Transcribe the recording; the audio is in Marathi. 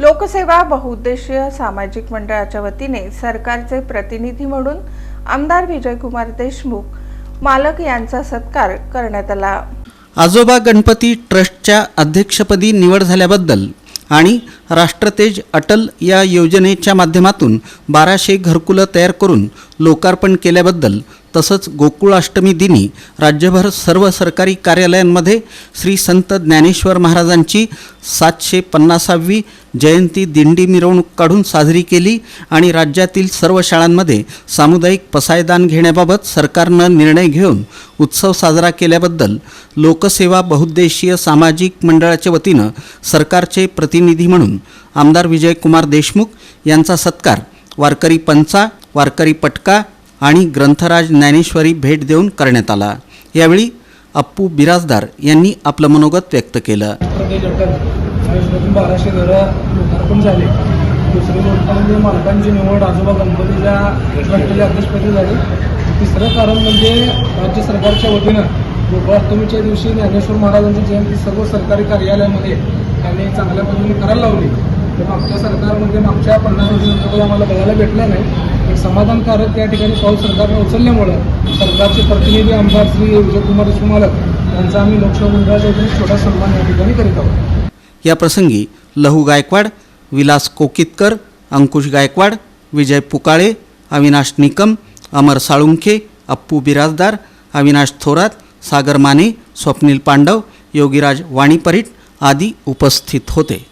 लोकसेवा बहुउद्देशीय सामाजिक मंडळाच्या वतीने सरकारचे प्रतिनिधी म्हणून आमदार विजयकुमार देशमुख मालक यांचा सत्कार करण्यात आला. आजोबा गणपती ट्रस्टच्या अध्यक्षपदी निवड झाल्याबद्दल आणि राष्ट्रतेज अटल या योजनेच्या माध्यमातून बाराशे घरकुलं तयार करून लोकार्पण केल्याबद्दल तसंच गोकुळाष्टमी दिनी राज्यभर सर्व सरकारी कार्यालयांमध्ये श्री संत ज्ञानेश्वर महाराजांची सातशे पन्नासावी जयंती दिंडी मिरवणूक काढून साजरी केली आणि राज्यातील सर्व शाळांमध्ये सामुदायिक पसायदान घेण्याबाबत सरकारनं निर्णय घेऊन उत्सव साजरा केल्याबद्दल लोकसेवा बहुद्देशीय सामाजिक मंडळाच्या वतीनं सरकारचे प्रतिनिधी म्हणून आमदार विजयकुमार देशमुख यांचा सत्कार. वारकरी पंचा वारकरी पटका आणि ग्रंथराज ज्ञानेश्वरी भेट देऊन करण्यात आला. यावेळी अप्पू बिराजदार यांनी आपलं मनोगत व्यक्त केलं. बाराशे घरं लोकार्पण झाले. दुसरी गोष्ट म्हणजे मालकांची निवड आजोबा गणपतीच्या ट्रस्टच्या अध्यक्षपदी झाली. तिसरं कारण म्हणजे राज्य सरकारच्या वतीनं गोपाष्टमीच्या दिवशी ज्ञानेश्वर महाराजांची जयंती सर्व सरकारी कार्यालयामध्ये त्यांनी चांगल्या पद्धतीने करायला लावली. तर मागच्या सरकारमध्ये मागच्या पन्नास वर्षांमध्ये आम्हाला बघायला भेटलं नाही. एक समाधानकारक त्या ठिकाणी पाऊल सरकारने उचलल्यामुळं सरकारचे प्रतिनिधी आमदार श्री विजयकुमार देशमुख मालक यांचा आम्ही लोकसेवा मंडळाच्या छोटा सन्मान या ठिकाणी करीत आहोत. या प्रसंगी लहू गायकवाड विलास कोकितकर अंकुश गायकवाड विजय पुकाळे अविनाश निकम अमर साळुंखे अप्पू बिराजदार अविनाश थोरात सागर माने स्वप्नील पांडव योगीराज वाणीपरीट आदी उपस्थित होते.